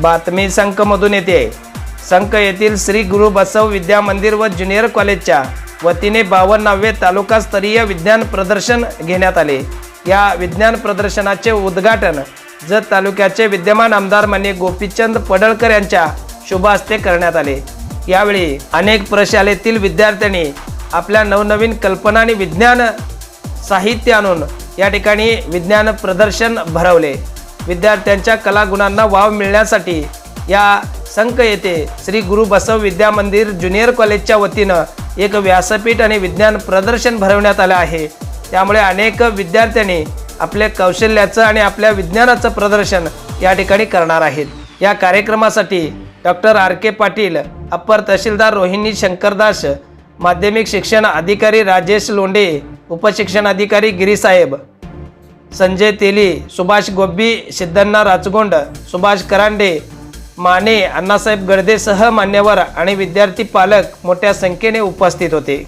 बातमी संकमधून येते. संक येथील श्री गुरु बसव विद्या मंदिर व ज्युनियर कॉलेजच्या वतीने बावन्नावे तालुकास्तरीय विज्ञान प्रदर्शन घेण्यात आले. या विज्ञान प्रदर्शनाचे उद्घाटन जत तालुक्याचे विद्यमान आमदार मान्य गोपीचंद पडळकर यांच्या शुभ हस्ते करण्यात आले. यावेळी अनेक प्रशालेतील विद्यार्थ्यांनी आपल्या नवनवीन कल्पना आणि विज्ञान साहित्य आणून या ठिकाणी विज्ञान प्रदर्शन भरवले. विद्यार्थ्यांच्या कलागुणांना वाव मिळण्यासाठी या संक येथे श्री गुरु बसव विद्या मंदिर ज्युनियर कॉलेजच्या वतीनं एक व्यासपीठ आणि विज्ञान प्रदर्शन भरवण्यात आलं आहे. त्यामुळे अनेक विद्यार्थ्यांनी आपल्या कौशल्याचं आणि आपल्या विज्ञानाचं प्रदर्शन या ठिकाणी करणार आहेत. या कार्यक्रमासाठी doctor R K Patil upper तहसीलदार रोहिणी शंकरदास माध्यमिक शिक्षण अधिकारी राजेश लोंडे उपशिक्षण अधिकारी गिरीसाहेब संजय तेली सुभाष गोब्बी सिद्धन्ना राजगोंड सुभाष करांडे माने अण्णासाहेब गडदेसह मान्यवर आणि विद्यार्थी पालक मोठ्या संख्येने उपस्थित होते.